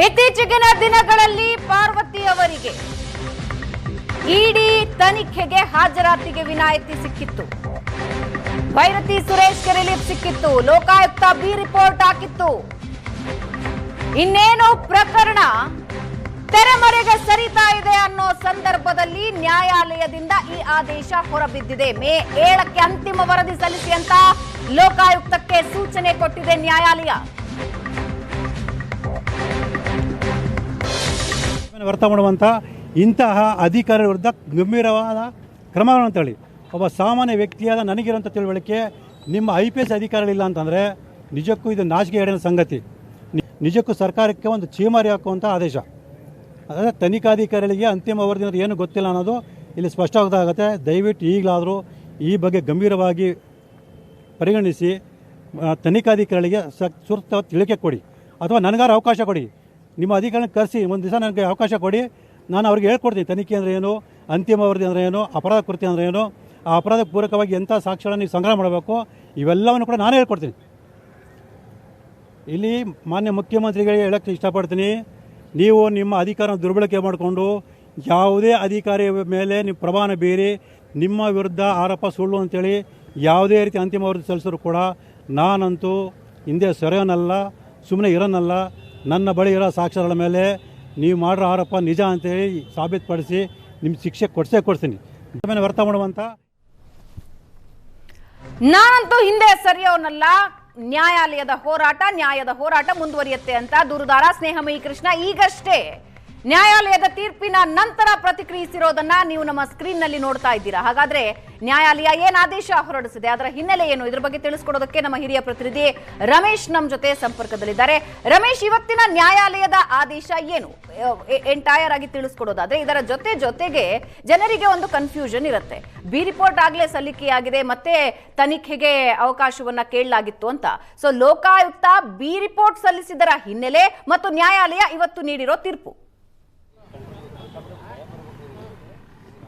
ಇತ್ತೀಚೆಗಿನ ದಿನಗಳಲ್ಲಿ ಪಾರ್ವತಿ ಅವರಿಗೆ ಇಡಿ ತನಿಖೆಗೆ ಹಾಜರಾತಿಗೆ ವಿನಾಯಿತಿ ಸಿಕ್ಕಿತ್ತು. ಭೈರತಿ ಸುರೇಶ್ಗೆ ರಿಲೀಫ್ ಸಿಕ್ಕಿತ್ತು. ಲೋಕಾಯುಕ್ತ ಬಿ ರಿಪೋರ್ಟ್ ಹಾಕಿತ್ತು. ಇನ್ನೇನು ಪ್ರಕರಣ ತೆರೆಮರೆಗೆ ಸರಿತಾ ಇದೆ ಅನ್ನೋ ಸಂದರ್ಭದಲ್ಲಿ ನ್ಯಾಯಾಲಯದಿಂದ ಈ ಆದೇಶ ಹೊರಬಿದ್ದಿದೆ. ಮೇ ಏಳಕ್ಕೆ ಅಂತಿಮ ವರದಿ ಸಲ್ಲಿಸಿ ಅಂತ ಲೋಕಾಯುಕ್ತಕ್ಕೆ ಸೂಚನೆ ಕೊಟ್ಟಿದೆ ನ್ಯಾಯಾಲಯ. ವ್ಯರ್ಥ ಮಾಡುವಂಥ ಇಂತಹ ಅಧಿಕಾರಿ ವಿರುದ್ಧ ಗಂಭೀರವಾದ ಕ್ರಮಗಳನ್ನು ಅಂತೇಳಿ ಒಬ್ಬ ಸಾಮಾನ್ಯ ವ್ಯಕ್ತಿಯಾದ ನನಗಿರುವಂಥ ತಿಳುವಳಿಕೆ, ನಿಮ್ಮ ಐ ಪಿ ಎಸ್ ಅಧಿಕಾರಿಗಳಿಲ್ಲ ಅಂತಂದರೆ ನಿಜಕ್ಕೂ ಇದು ನಾಚಿಕೆ ಹೇಳಿನ ಸಂಗತಿ. ನಿಜಕ್ಕೂ ಸರ್ಕಾರಕ್ಕೆ ಒಂದು ಚೀಮಾರಿ ಹಾಕುವಂಥ ಆದೇಶ. ಅಂದರೆ ತನಿಖಾಧಿಕಾರಿಗಳಿಗೆ ಅಂತಿಮ ಏನು ಗೊತ್ತಿಲ್ಲ ಅನ್ನೋದು ಇಲ್ಲಿ ಸ್ಪಷ್ಟವಾಗುತ್ತೆ ದಯವಿಟ್ಟು ಈಗಲಾದರೂ ಈ ಬಗ್ಗೆ ಗಂಭೀರವಾಗಿ ಪರಿಗಣಿಸಿ ತನಿಖಾಧಿಕಾರಿಗಳಿಗೆ ಸೂಕ್ತ ತಿಳಿಕೆ ಕೊಡಿ. ಅಥವಾ ನನಗಾರ ಅವಕಾಶ ಕೊಡಿ. ನಿಮ್ಮ ಅಧಿಕಾರ ಕರೆಸಿ, ಒಂದು ದಿವಸ ನನಗೆ ಅವಕಾಶ ಕೊಡಿ. ನಾನು ಅವ್ರಿಗೆ ಹೇಳ್ಕೊಡ್ತೀನಿ, ತನಿಖೆ ಅಂದರೆ ಏನು, ಅಂತಿಮ ವರದಿ ಅಂದರೆ ಏನು, ಅಪರಾಧ ಕೃತ್ಯ ಅಂದರೆ ಏನು, ಆ ಅಪರಾಧ ಪೂರಕವಾಗಿ ಎಂಥ ಸಾಕ್ಷ್ಯಗಳನ್ನು ನೀವು ಸಂಗ್ರಹ ಮಾಡಬೇಕು, ಇವೆಲ್ಲವನ್ನು ಕೂಡ ನಾನೇ ಹೇಳ್ಕೊಡ್ತೀನಿ. ಇಲ್ಲಿ ಮಾನ್ಯ ಮುಖ್ಯಮಂತ್ರಿಗಳಿಗೆ ಹೇಳಕ್ಕೆ ಇಷ್ಟಪಡ್ತೀನಿ, ನೀವು ನಿಮ್ಮ ಅಧಿಕಾರ ದುರ್ಬಳಕೆ ಮಾಡಿಕೊಂಡು, ಯಾವುದೇ ಅಧಿಕಾರಿ ಮೇಲೆ ನೀವು ಪ್ರಮಾಣ ಬೀರಿ, ನಿಮ್ಮ ವಿರುದ್ಧ ಆರೋಪ ಸುಳ್ಳು ಅಂತೇಳಿ ಯಾವುದೇ ರೀತಿ ಅಂತಿಮ ವರದಿ ಸಲ್ಲಿಸಿದ್ರು ಕೂಡ ನಾನಂತೂ ಹಿಂದೆ ಸೊರೆಯೋನಲ್ಲ ಸುಮ್ಮನೆ ಇರೋನಲ್ಲ ನನ್ನ ಬಳಿ ಇರೋ ಸಾಕ್ಷ್ಯಗಳ ಮೇಲೆ ನೀವು ಮಾಡಿರೋ ಆರೋಪ ನಿಜ ಅಂತೇಳಿ ಸಾಬೀತುಪಡಿಸಿ ನಿಮ್ಮ ಶಿಕ್ಷೆ ಕೊಡಿಸೇ ಕೊಡ್ತೀನಿ. ವ್ಯರ್ಥ ಮಾಡುವಂತ ನಾನಂತೂ ಹಿಂದೆ ಸರಿಯೋನಲ್ಲ. ನ್ಯಾಯಾಲಯದ ಹೋರಾಟ, ನ್ಯಾಯದ ಹೋರಾಟ ಮುಂದುವರಿಯುತ್ತೆ ಅಂತ ದೂರುದಾರ ಸ್ನೇಹಮಯಿ ಕೃಷ್ಣ ಈಗಷ್ಟೇ ನ್ಯಾಯಾಲಯದ ತೀರ್ಪಿನ ನಂತರ ಪ್ರತಿಕ್ರಿಯಿಸಿರೋದನ್ನ ನೀವು ನಮ್ಮ ಸ್ಕ್ರೀನ್ನಲ್ಲಿ ನೋಡ್ತಾ ಇದ್ದೀರಾ. ಹಾಗಾದ್ರೆ ನ್ಯಾಯಾಲಯ ಏನ್ ಆದೇಶ ಹೊರಡಿಸಿದೆ? ಅದರ ಹಿನ್ನೆಲೆ ಏನು? ಇದ್ರ ಬಗ್ಗೆ ತಿಳಿಸ್ಕೊಡೋದಕ್ಕೆ ನಮ್ಮ ಹಿರಿಯ ಪ್ರತಿನಿಧಿ ರಮೇಶ್ ನಮ್ ಜೊತೆ ಸಂಪರ್ಕದಲ್ಲಿದ್ದಾರೆ. ರಮೇಶ್, ಇವತ್ತಿನ ನ್ಯಾಯಾಲಯದ ಆದೇಶ ಏನು? ಎಂಟೈರ್ ಆಗಿ ತಿಳಿಸ್ಕೊಡೋದಾದ್ರೆ ಇದರ ಜೊತೆ ಜೊತೆಗೆ ಜನರಿಗೆ ಒಂದು ಕನ್ಫ್ಯೂಷನ್ ಇರುತ್ತೆ. ಬಿ ರಿಪೋರ್ಟ್ ಆಗ್ಲೇ ಸಲ್ಲಿಕೆಯಾಗಿದೆ, ಮತ್ತೆ ತನಿಖೆಗೆ ಅವಕಾಶವನ್ನ ಕೇಳಲಾಗಿತ್ತು ಅಂತ. ಸೊ ಲೋಕಾಯುಕ್ತ ಬಿ ರಿಪೋರ್ಟ್ ಸಲ್ಲಿಸಿದರ ಹಿನ್ನೆಲೆ ಮತ್ತು ನ್ಯಾಯಾಲಯ ಇವತ್ತು ನೀಡಿರೋ ತೀರ್ಪು.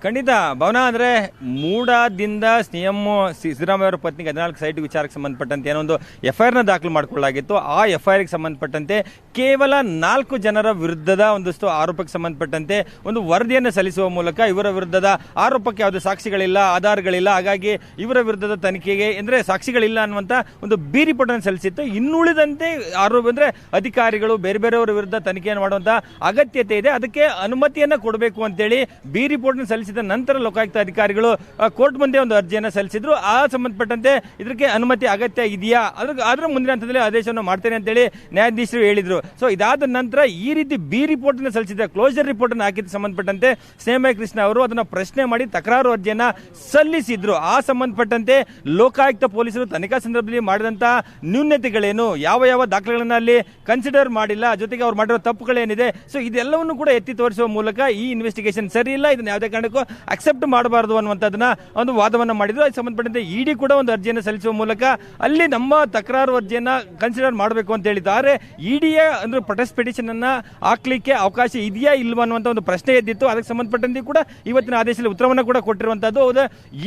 ಖಂಡಿತ. ಭವನ, ಅಂದ್ರೆ ಮೂಡಾದಿಂದ ಸಿಎಂ ಸಿದ್ದರಾಮಯ್ಯ ಅವರ ಪತ್ನಿಗೆ ಹದಿನಾಲ್ಕು ಸೈಟ್ ವಿಚಾರಕ್ಕೆ ಸಂಬಂಧಪಟ್ಟಂತೆ ಏನೋ ಒಂದು ನ ದಾಖಲು ಮಾಡಿಕೊಳ್ಳಲಾಗಿತ್ತು. ಆ ಎಫ್ಐಆರ್ ಸಂಬಂಧಪಟ್ಟಂತೆ ಕೇವಲ ನಾಲ್ಕು ಜನರ ವಿರುದ್ಧದ ಒಂದಷ್ಟು ಆರೋಪಕ್ಕೆ ಸಂಬಂಧಪಟ್ಟಂತೆ ಒಂದು ವರದಿಯನ್ನು ಸಲ್ಲಿಸುವ ಮೂಲಕ ಇವರ ವಿರುದ್ಧದ ಆರೋಪಕ್ಕೆ ಯಾವುದೇ ಸಾಕ್ಷಿಗಳಿಲ್ಲ, ಆಧಾರಗಳಿಲ್ಲ. ಹಾಗಾಗಿ ಇವರ ವಿರುದ್ಧದ ತನಿಖೆಗೆ, ಅಂದ್ರೆ ಸಾಕ್ಷಿಗಳಿಲ್ಲ ಅನ್ನುವಂತ ಒಂದು ಬಿ ರಿಪೋರ್ಟ್ ಅನ್ನು ಸಲ್ಲಿಸಿತ್ತು. ಇನ್ನುಳಿದಂತೆ ಆರೋಪ, ಅಂದ್ರೆ ಅಧಿಕಾರಿಗಳು, ಬೇರೆ ಬೇರೆಯವರ ವಿರುದ್ಧ ತನಿಖೆಯನ್ನು ಮಾಡುವಂತ ಅಗತ್ಯತೆ ಇದೆ. ಅದಕ್ಕೆ ಅನುಮತಿಯನ್ನ ಕೊಡಬೇಕು ಅಂತೇಳಿ ಬಿ ರಿಪೋರ್ಟ್ ಸಲ್ಲಿಸಿದ ನಂತರ ಲೋಕಾಯುಕ್ತ ಅಧಿಕಾರಿಗಳು ಕೋರ್ಟ್ ಮುಂದೆ ಒಂದು ಅರ್ಜಿಯನ್ನು ಸಲ್ಲಿಸಿದ್ರು. ಆ ಸಂಬಂಧಪಟ್ಟಂತೆ ಇದಕ್ಕೆ ಅನುಮತಿ ಅಗತ್ಯ ಇದೆಯಾ? ಅದ್ರ ಅದರ ಮುಂದಿನ ಹಂತದಲ್ಲಿ ಆದೇಶವನ್ನು ಮಾಡ್ತೇನೆ ಅಂತೇಳಿ ನ್ಯಾಯಾಧೀಶರು ಹೇಳಿದ್ರು. ಸೊ ಇದಾದ ನಂತರ ಈ ರೀತಿ ಬಿ ರಿಪೋರ್ಟ್ ಅನ್ನು ಸಲ್ಲಿಸಿದ, ಕ್ಲೋಸರ್ ರಿಪೋರ್ಟ್ ಅನ್ನು ಹಾಕಿದ ಸಂಬಂಧಪಟ್ಟಂತೆ ಸ್ನೇಹಮಯ ಕೃಷ್ಣ ಅವರು ಅದನ್ನ ಪ್ರಶ್ನೆ ಮಾಡಿ ತಕರಾರು ಅರ್ಜಿಯನ್ನ ಸಲ್ಲಿಸಿದ್ರು. ಆ ಸಂಬಂಧಪಟ್ಟಂತೆ ಲೋಕಾಯುಕ್ತ ಪೊಲೀಸರು ತನಿಖಾ ಸಂದರ್ಭದಲ್ಲಿ ಮಾಡಿದಂತ ನ್ಯೂನ್ಯತೆಗಳೇನು ಯಾವ ಯಾವ ದಾಖಲೆಗಳನ್ನ ಅಲ್ಲಿ ಕನ್ಸಿಡರ್ ಮಾಡಿಲ್ಲ? ಜೊತೆಗೆ ಅವ್ರು ಮಾಡಿರೋ ತಪ್ಪುಗಳೇನಿದೆ? ಸೊ ಇದೆಲ್ಲವನ್ನು ಕೂಡ ಎತ್ತಿ ತೋರಿಸುವ ಮೂಲಕ ಈ ಇನ್ವೆಸ್ಟಿಗೇಷನ್ ಸರಿ ಇಲ್ಲ. ಇದನ್ನ ಯಾವುದೇ ಕಾರಣಕ್ಕೂ ಅಕ್ಸೆಪ್ಟ್ ಮಾಡಬಾರದು ಅನ್ನುವಂಥದ್ದನ್ನ ಒಂದು ವಾದವನ್ನ ಮಾಡಿದ್ರು. ಅದಕ್ಕೆ ಸಂಬಂಧಪಟ್ಟಂತೆ ಇಡಿ ಕೂಡ ಒಂದು ಅರ್ಜಿಯನ್ನು ಸಲ್ಲಿಸುವ ಮೂಲಕ ಅಲ್ಲಿ ನಮ್ಮ ತಕರಾರು ಅರ್ಜಿಯನ್ನ ಕನ್ಸಿಡರ್ ಮಾಡಬೇಕು ಅಂತ ಹೇಳಿದ್ದಾರೆ. ಇಡಿಯ ಅಂದ್ರೆ ಪ್ರೊಟೆಸ್ಟ್ ಪಿಟಿಷನ್ ಅನ್ನ ಹಾಕ್ಲಿಕ್ಕೆ ಅವಕಾಶ ಇದೆಯಾ ಇಲ್ವಾ ಅನ್ನುವಂಥ ಒಂದು ಪ್ರಶ್ನೆ ಎದ್ದಿತ್ತು. ಅದಕ್ಕೆ ಸಂಬಂಧಪಟ್ಟಂತೆ ಕೂಡ ಇವತ್ತಿನ ಆದೇಶದಲ್ಲಿ ಉತ್ತರವನ್ನು ಕೂಡ ಕೊಟ್ಟಿರುವಂತದ್ದು ಅದು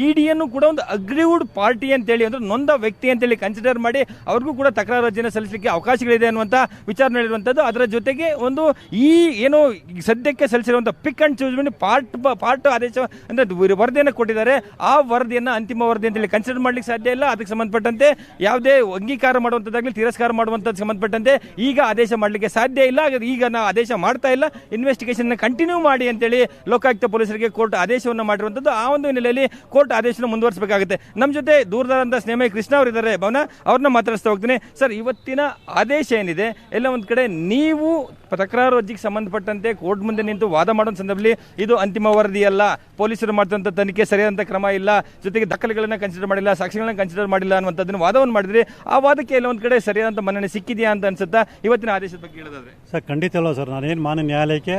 ಇಡಿಯನ್ನು ಕೂಡ ಒಂದು ಅಗ್ರಿವುಡ್ ಪಾರ್ಟಿ ಅಂತೇಳಿ ಅಂದ್ರೆ ನೊಂದ ವ್ಯಕ್ತಿ ಅಂತೇಳಿ ಕನ್ಸಿಡರ್ ಮಾಡಿ ಅವ್ರಿಗೂ ಕೂಡ ತಕರಾರು ಅರ್ಜಿಯನ್ನು ಸಲ್ಲಿಸಲಿಕ್ಕೆ ಅವಕಾಶಗಳಿದೆ ಅನ್ನುವಂಥ ವಿಚಾರ ಹೇಳಿರುವಂಥದ್ದು ಅದರ ಜೊತೆಗೆ ಒಂದು ಈ ಏನು ಸದ್ಯಕ್ಕೆ ಸಲ್ಲಿಸಿರುವಂಥ ಪಿಕ್ ಅಂಡ್ ಚೂಸ್ ಮಾಡಿ ಪಾರ್ಟ್ ಪಾರ್ಟ್ ಆದೇಶ ಅಂದ್ರೆ ಅಂದರೆ ವರದಿಯನ್ನು ಕೊಟ್ಟಿದ್ದಾರೆ. ಆ ವರದಿಯನ್ನು ಅಂತಿಮ ವರದಿ ಅಂತೇಳಿ ಕನ್ಸಿಡರ್ ಮಾಡ್ಲಿಕ್ಕೆ ಸಾಧ್ಯ ಇಲ್ಲ. ಅದಕ್ಕೆ ಸಂಬಂಧಪಟ್ಟಂತೆ ಯಾವುದೇ ಅಂಗೀಕಾರ ಮಾಡುವಂಥದ್ದಾಗಲಿ, ತಿರಸ್ಕಾರ ಮಾಡುವಂಥದ್ದು ಸಂಬಂಧಪಟ್ಟಂತೆ ಈಗ ಆದೇಶ ಮಾಡಲಿಕ್ಕೆ ಸಾಧ್ಯ ಇಲ್ಲ. ಈಗ ನಾವು ಆದೇಶ ಮಾಡ್ತಾ ಇಲ್ಲ. ಇನ್ವೆಸ್ಟಿಗೇಷನ್ ಕಂಟಿನ್ಯೂ ಮಾಡಿ ಅಂತೇಳಿ ಲೋಕಾಯುಕ್ತ ಪೊಲೀಸರಿಗೆ ಕೋರ್ಟ್ ಆದೇಶವನ್ನು ಮಾಡಿರುವಂಥದ್ದು ಆ ಒಂದು ಹಿನ್ನೆಲೆಯಲ್ಲಿ ಕೋರ್ಟ್ ಆದೇಶನ ಮುಂದುವರಿಸಬೇಕಾಗುತ್ತೆ. ನಮ್ಮ ಜೊತೆ ದೂರದಾರಂತ ಸ್ನೇಹ ಕೃಷ್ಣ ಅವರಿದ್ದಾರೆ ಭವನ, ಅವ್ರನ್ನ ಮಾತಾಡಿಸ್ತಾ ಹೋಗ್ತೀನಿ. ಸರ್, ಇವತ್ತಿನ ಆದೇಶ ಏನಿದೆ? ಎಲ್ಲ ಒಂದು ಕಡೆ ನೀವು ತಕರಾರು ಅರ್ಜಿಗೆ ಸಂಬಂಧಪಟ್ಟಂತೆ ಕೋರ್ಟ್ ಮುಂದೆ ನಿಂತು ವಾದ ಮಾಡೋ ಸಂದರ್ಭದಲ್ಲಿ ಇದು ಅಂತಿಮ ವರದಿ ಅಲ್ಲ ಪೊಲೀಸರು ಮಾಡಿದಂಥ ತನಿಖೆ ಸರಿಯಾದಂಥ ಕ್ರಮ ಇಲ್ಲ, ಜೊತೆಗೆ ದಾಖಲೆಗಳನ್ನ ಕನ್ಸಿಡರ್ ಮಾಡಿಲ್ಲ, ಸಾಕ್ಷಿಗಳನ್ನ ಕನ್ಸಿಡರ್ ಮಾಡಿಲ್ಲ ಅನ್ನುವಂಥದ್ದನ್ನು ವಾದವನ್ನು ಮಾಡಿದ್ರಿ ಆ ವಾದಕ್ಕೆ ಎಲ್ಲ ಒಂದು ಕಡೆ ಸರಿಯಾದಂಥ ಮನ್ನಣೆ ಸಿಕ್ಕಿದೆಯಾ ಅಂತ ಅನ್ಸುತ್ತಾ ಇವತ್ತಿನ ಆದೇಶದ ಬಗ್ಗೆ ಹೇಳೋದಾದ್ರೆ? ಸರ್, ಖಂಡಿತ ಅಲ್ಲ ಸರ್. ನಾನೇನು ಮಾನ್ಯ ನ್ಯಾಯಾಲಯಕ್ಕೆ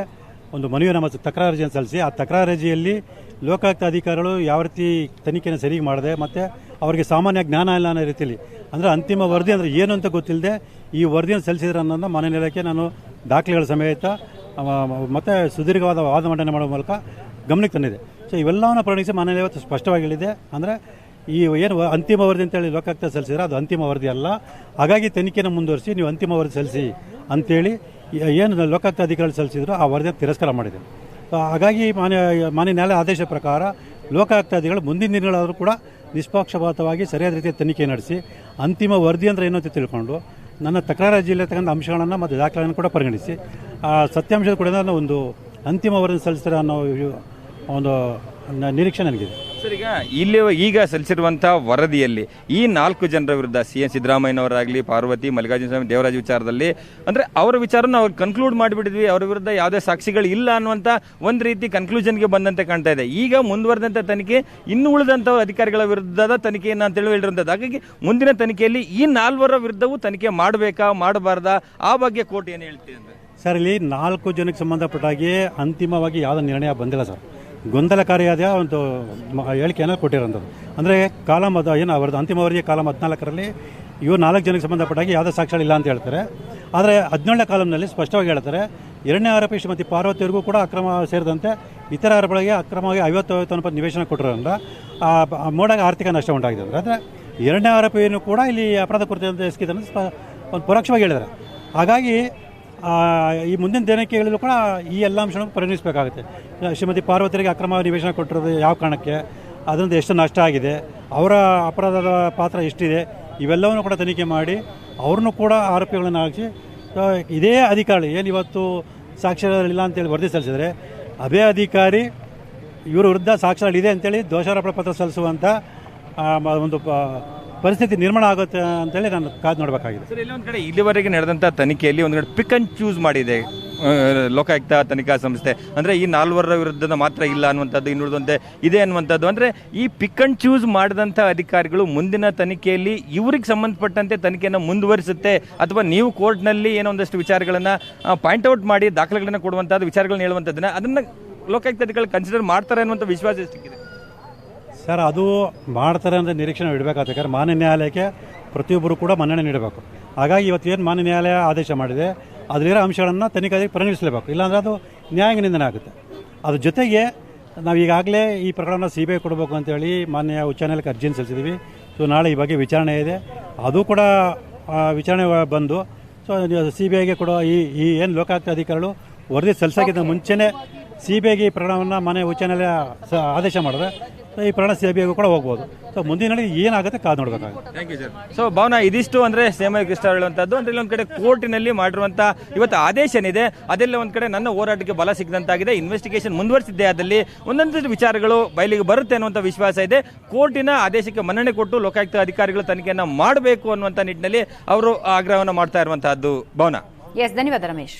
ಒಂದು ಮನವಿ ನಮ್ಮ ತಕರಾರು ಅರ್ಜಿಯನ್ನು ಸಲ್ಲಿಸಿ, ಆ ತಕರಾರು ಅರ್ಜಿಯಲ್ಲಿ ಲೋಕಾಯುಕ್ತ ಅಧಿಕಾರಿಗಳು ಯಾವ ರೀತಿ ತನಿಖೆಯನ್ನು ಸರಿಗೆ ಮಾಡಿದೆ, ಮತ್ತು ಅವರಿಗೆ ಸಾಮಾನ್ಯ ಜ್ಞಾನ ಇಲ್ಲ ಅನ್ನೋ ರೀತಿಯಲ್ಲಿ, ಅಂದರೆ ಅಂತಿಮ ವರದಿ ಅಂದರೆ ಏನು ಅಂತ ಗೊತ್ತಿಲ್ಲದೆ ಈ ವರದಿಯನ್ನು ಸಲ್ಲಿಸಿದ್ರೆ ಅನ್ನೋದನ್ನ ಮಾನ್ಯ ನ್ಯಾಯಾಲಯಕ್ಕೆ ನಾನು ದಾಖಲೆಗಳ ಸಮೇತ ಮತ್ತು ಸುದೀರ್ಘವಾದ ವಾದ ಮಂಡನೆ ಮಾಡುವ ಮೂಲಕ ಗಮನಕ್ಕೆ ತಂದಿದೆ. ಸೊ ಇವೆಲ್ಲವನ್ನು ಪರಿಗಣಿಸಿ ಮಾನ್ಯ ಸ್ಪಷ್ಟವಾಗಿ ಹೇಳಿದೆ. ಅಂದರೆ ಈ ಏನು ಅಂತಿಮ ವರದಿ ಅಂತೇಳಿ ಲೋಕಾಯುಕ್ತ ಸಲ್ಲಿಸಿದ್ರೆ ಅದು ಅಂತಿಮ ವರದಿ ಅಲ್ಲ. ಹಾಗಾಗಿ ತನಿಖೆನ ಮುಂದುವರಿಸಿ ನೀವು ಅಂತಿಮ ವರದಿ ಸಲ್ಲಿಸಿ ಅಂತೇಳಿ ಏನು ಲೋಕಾಯುಕ್ತ ಅಧಿಕಾರಿಗಳು ಸಲ್ಲಿಸಿದ್ರು ಆ ವರದಿ ತಿರಸ್ಕಾರ ಮಾಡಿದೆ. ಹಾಗಾಗಿ ಮಾನ್ಯ ಮಾನ್ಯ ನ್ಯಾಯಾಲಯ ಆದೇಶ ಪ್ರಕಾರ ಲೋಕಾಯುಕ್ತ ಮುಂದಿನ ದಿನಗಳಾದರೂ ಕೂಡ ನಿಷ್ಪಕ್ಷಪಾತವಾಗಿ ಸರಿಯಾದ ರೀತಿಯ ತನಿಖೆ ನಡೆಸಿ ಅಂತಿಮ ವರದಿ ಅಂದರೆ ಏನು ಅಂತ ತಿಳ್ಕೊಂಡು ನನ್ನ ತಕರಾರ ಜಿಲ್ಲೆ ತಕ್ಕಂಥ ಅಂಶಗಳನ್ನು ಮತ್ತು ದಾಖಲೆಗಳನ್ನು ಕೂಡ ಪರಿಗಣಿಸಿ, ಆ ಸತ್ಯಾಂಶದ ಕೂಡ ಒಂದು ಅಂತಿಮ ವರದಿ ಸಲ್ಲಿಸ್ತಾರೆ ಅನ್ನೋ ಒಂದು ನಿರೀಕ್ಷೆ ನನಗಿದೆ. ಸರ್ ಈಗ ಇಲ್ಲಿ ಈಗ ಸಲ್ಲಿಸಿರುವಂತಹ ವರದಿಯಲ್ಲಿ ಈ ನಾಲ್ಕು ಜನರ ವಿರುದ್ಧ ಸಿ ಎನ್ ಸಿದ್ದರಾಮಯ್ಯನವರಾಗಲಿ ಪಾರ್ವತಿ ಮಲ್ಲಿಕಾರ್ಜುನ ಸ್ವಾಮಿ ದೇವರಾಜ್ ವಿಚಾರದಲ್ಲಿ ಅಂದ್ರೆ ಅವರ ವಿಚಾರನ ಅವ್ರು ಕನ್ಕ್ಲೂಡ್ ಮಾಡಿಬಿಟ್ಟಿದ್ವಿ ಅವರ ವಿರುದ್ಧ ಯಾವುದೇ ಸಾಕ್ಷಿಗಳು ಇಲ್ಲ ಅನ್ನುವಂಥ ಒಂದು ರೀತಿ ಕನ್ಕ್ಲೂಷನ್ಗೆ ಬಂದಂತೆ ಕಾಣ್ತಾ ಇದೆ. ಈಗ ಮುಂದುವರೆದಂಥ ತನಿಖೆ ಇನ್ನು ಉಳಿದಂಥ ಅಧಿಕಾರಿಗಳ ವಿರುದ್ಧದ ತನಿಖೆಯನ್ನು ಅಂತೇಳಿ ಹೇಳಿರುವಂಥದ್ದು. ಹಾಗಾಗಿ ಮುಂದಿನ ತನಿಖೆಯಲ್ಲಿ ಈ ನಾಲ್ವರ ವಿರುದ್ಧವೂ ತನಿಖೆ ಮಾಡಬೇಕಾ ಮಾಡಬಾರ್ದಾ? ಆ ಬಗ್ಗೆ ಕೋರ್ಟ್ ಏನು ಹೇಳ್ತೀವಿ ಅಂದ್ರೆ? ಸರ್ ಇಲ್ಲಿ ನಾಲ್ಕು ಜನಕ್ಕೆ ಸಂಬಂಧಪಟ್ಟಾಗಿ ಅಂತಿಮವಾಗಿ ಯಾವುದೇ ನಿರ್ಣಯ ಬಂದಿಲ್ಲ ಸರ್. ಗೊಂದಲಕಾರಿಯಾದ ಒಂದು ಹೇಳಿಕೆಯನ್ನು ಕೊಟ್ಟಿರೋಂಥದ್ದು ಅಂದರೆ ಕಾಲಮ್ ಅದು ಏನು, ಅವರದ್ದು ಅಂತಿಮ ವರದಿಯ ಕಾಲಮ್ ಹದಿನಾಲ್ಕರಲ್ಲಿ ಇವು ನಾಲ್ಕು ಜನಕ್ಕೆ ಸಂಬಂಧಪಟ್ಟಾಗಿ ಯಾವುದೇ ಸಾಕ್ಷ್ಯ ಇಲ್ಲ ಅಂತ ಹೇಳ್ತಾರೆ. ಆದರೆ ಹದಿನೇಳನೇ ಕಾಲಮ್ನಲ್ಲಿ ಸ್ಪಷ್ಟವಾಗಿ ಹೇಳ್ತಾರೆ, ಎರಡನೇ ಆರೋಪಿ ಶ್ರೀಮತಿ ಪಾರ್ವತಿಯವರಿಗೂ ಕೂಡ ಅಕ್ರಮ ಸೇರಿದಂತೆ ಇತರ ಆರೋಪಗಳಿಗೆ ಅಕ್ರಮವಾಗಿ ಐವತ್ತು ಐವತ್ತು ಅನುಪಾತ ನಿವೇಶನ ಕೊಟ್ಟಿರೋದ್ರಿಂದ ಮೋಡಾಗ ಆರ್ಥಿಕ ನಷ್ಟ ಉಂಟಾಗಿದೆ ಅಂದರೆ ಎರಡನೇ ಆರೋಪಿಯನ್ನು ಕೂಡ ಇಲ್ಲಿ ಅಪರಾಧ ಅಂತ ಎಸಗಿದ್ದಾನೆ ಸ್ಪ ಒಂದು ಪರೋಕ್ಷವಾಗಿ ಹೇಳಿದ್ದಾರೆ. ಹಾಗಾಗಿ ಈ ಮುಂದಿನ ದಿನಕ್ಕೆಗಳಲ್ಲೂ ಕೂಡ ಈ ಎಲ್ಲ ಅಂಶಗಳನ್ನು ಪರಿಗಣಿಸಬೇಕಾಗುತ್ತೆ. ಶ್ರೀಮತಿ ಪಾರ್ವತಿಯರಿಗೆ ಅಕ್ರಮ ನಿವೇಶನ ಕೊಟ್ಟಿರೋದು ಯಾವ ಕಾರಣಕ್ಕೆ? ಅದರಿಂದ ಎಷ್ಟು ನಷ್ಟ ಆಗಿದೆ? ಅವರ ಅಪರಾಧದ ಪಾತ್ರ ಎಷ್ಟಿದೆ? ಇವೆಲ್ಲವನ್ನು ಕೂಡ ತನಿಖೆ ಮಾಡಿ ಅವ್ರನ್ನೂ ಕೂಡ ಆರೋಪಿಗಳನ್ನು ಹಾಕಿಸಿ ಇದೇ ಅಧಿಕಾರಿ, ಏನು ಇವತ್ತು ಸಾಕ್ಷರಗಳಿಲ್ಲ ಅಂತೇಳಿ ವರದಿ ಸಲ್ಲಿಸಿದರೆ, ಅದೇ ಅಧಿಕಾರಿ ಇವರ ವಿರುದ್ಧ ಸಾಕ್ಷರಗಳಿದೆ ಅಂತೇಳಿ ದೋಷಾರೋಪಣ ಪತ್ರ ಸಲ್ಲಿಸುವಂಥ ಒಂದು ಪರಿಸ್ಥಿತಿ ನಿರ್ಮಾಣ ಆಗುತ್ತೆ ಅಂತೇಳಿ ನಾನು ಕಾದು ನೋಡಬೇಕಾಗಿದೆ. ಸರ್, ಇಲ್ಲಿ ಒಂದು ಕಡೆ ಇಲ್ಲಿವರೆಗೆ ನಡೆದಂಥ ತನಿಖೆಯಲ್ಲಿ ಒಂದು ಕಡೆ ಪಿಕ್ ಅಂಡ್ ಚೂಸ್ ಮಾಡಿದೆ ಲೋಕಾಯುಕ್ತ ತನಿಖಾ ಸಂಸ್ಥೆ. ಅಂದ್ರೆ ಈ ನಾಲ್ವರ ವಿರುದ್ಧದ ಮಾತ್ರ ಇಲ್ಲ ಅನ್ನುವಂಥದ್ದು ಇನ್ನುಳಿದಂತೆ ಇದೆ ಅನ್ನುವಂಥದ್ದು. ಅಂದ್ರೆ ಈ ಪಿಕ್ ಅಂಡ್ ಚೂಸ್ ಮಾಡಿದಂಥ ಅಧಿಕಾರಿಗಳು ಮುಂದಿನ ತನಿಖೆಯಲ್ಲಿ ಇವ್ರಿಗೆ ಸಂಬಂಧಪಟ್ಟಂತೆ ತನಿಖೆಯನ್ನು ಮುಂದುವರಿಸುತ್ತೆ ಅಥವಾ ನೀವು ಕೋರ್ಟ್ನಲ್ಲಿ ಏನೋ ಒಂದಷ್ಟು ವಿಚಾರಗಳನ್ನು ಪಾಯಿಂಟ್ ಔಟ್ ಮಾಡಿ ದಾಖಲೆಗಳನ್ನು ಕೊಡುವಂಥದ್ದು ವಿಚಾರಗಳನ್ನ ಹೇಳುವಂಥದ್ದನ್ನು ಅದನ್ನ ಲೋಕಾಯುಕ್ತ ಅಧಿಕಾರಿಗಳು ಕನ್ಸಿಡರ್ ಮಾಡ್ತಾರೆ ಅನ್ನುವಂಥ ವಿಶ್ವಾಸ ಎಷ್ಟಿದೆ ಸರ್ ಅದು ಮಾಡ್ತಾರೆ ಅಂತ ನಿರೀಕ್ಷೆ ನಾವು ಇಡಬೇಕಾಗುತ್ತೆ. ಯಾಕಂದ್ರೆ ಮಾನ್ಯ ನ್ಯಾಯಾಲಯಕ್ಕೆ ಪ್ರತಿಯೊಬ್ಬರು ಕೂಡ ಮನ್ನಣೆ ನೀಡಬೇಕು. ಹಾಗಾಗಿ ಇವತ್ತು ಏನು ಮಾನ್ಯ ನ್ಯಾಯಾಲಯ ಆದೇಶ ಮಾಡಿದೆ ಅದರಲ್ಲಿರೋ ಅಂಶಗಳನ್ನು ತನಿಖೆಗೆ ಪರಿಗಣಿಸಲೇಬೇಕು. ಇಲ್ಲಾಂದರೆ ಅದು ನ್ಯಾಯಾಂಗ ನಿಂದನೆ ಆಗುತ್ತೆ. ಅದ್ರ ಜೊತೆಗೆ ನಾವು ಈಗಾಗಲೇ ಈ ಪ್ರಕರಣ ಸಿ ಬಿ ಐ ಕೊಡಬೇಕು ಅಂತೇಳಿ ಮಾನ್ಯ ಉಚ್ಚ ನ್ಯಾಯಾಲಯಕ್ಕೆ ಅರ್ಜಿಯನ್ನು ಸಲ್ಲಿಸಿದ್ದೀವಿ ಸೊ ನಾಳೆ ಈ ಬಗ್ಗೆ ವಿಚಾರಣೆ ಇದೆ. ಅದು ಕೂಡ ವಿಚಾರಣೆ ಬಂದು ಸೊ ಸಿ ಬಿ ಐಗೆ ಕೊಡೋ ಈ ಈ ಏನು ಲೋಕಾಯುಕ್ತ ಅಧಿಕಾರಿಗಳು ವರದಿ ಸಲ್ಲಿಸೋಕ್ಕಿಂತ ಮುಂಚೆನೇ ಸಿ ಬಿ ಐಗೆ ಈ ಪ್ರಕರಣವನ್ನು ಮಾನ್ಯ ಉಚ್ಚ ನ್ಯಾಯಾಲಯ ಸ ಆದೇಶ ಮಾಡಿದ್ರೆ ಈ ಪ್ರಯಾಣ ಸಿ ಬಿ ಕೂಡ ಹೋಗ್ಬೋದು. ಸೊ ಮುಂದಿನ ಏನಾಗುತ್ತೆ ಕಾದು ನೋಡಬೇಕಾಗುತ್ತೆ. ಥ್ಯಾಂಕ್ ಯು ಸರ್ ಸೊ ಭವನ ಇದಿಷ್ಟು ಅಂದ್ರೆ ಸೇಮ ಕೃಷ್ಣ ಹೇಳುವಂತದ್ದು ಅಂದ್ರೆ ಒಂದು ಕಡೆ ಕೋರ್ಟಿನಲ್ಲಿ ಮಾಡಿರುವಂತ ಇವತ್ತು ಆದೇಶ ಏನಿದೆ ಅದೆಲ್ಲ ಒಂದ್ ಕಡೆ ನನ್ನ ಹೋರಾಟಕ್ಕೆ ಬಲ ಸಿಗದಂತಾಗಿದೆ ಇನ್ವೆಸ್ಟಿಗೇಷನ್ ಮುಂದುವರಿಸಿದ್ದೆ ಅದಲ್ಲಿ ಒಂದೊಂದಷ್ಟು ವಿಚಾರಗಳು ಬಯಲಿಗೆ ಬರುತ್ತೆ ಅನ್ನುವಂಥ ವಿಶ್ವಾಸ ಇದೆ. ಕೋರ್ಟಿನ ಆದೇಶಕ್ಕೆ ಮನ್ನಣೆ ಕೊಟ್ಟು ಲೋಕಾಯುಕ್ತ ಅಧಿಕಾರಿಗಳು ತನಿಖೆಯನ್ನ ಮಾಡಬೇಕು ಅನ್ನುವಂಥ ನಿಟ್ಟಿನಲ್ಲಿ ಅವರು ಆಗ್ರಹವನ್ನು ಮಾಡ್ತಾ ಇರುವಂತಹದ್ದು. ಭವನ. ಎಸ್ ಧನ್ಯವಾದ ರಮೇಶ್.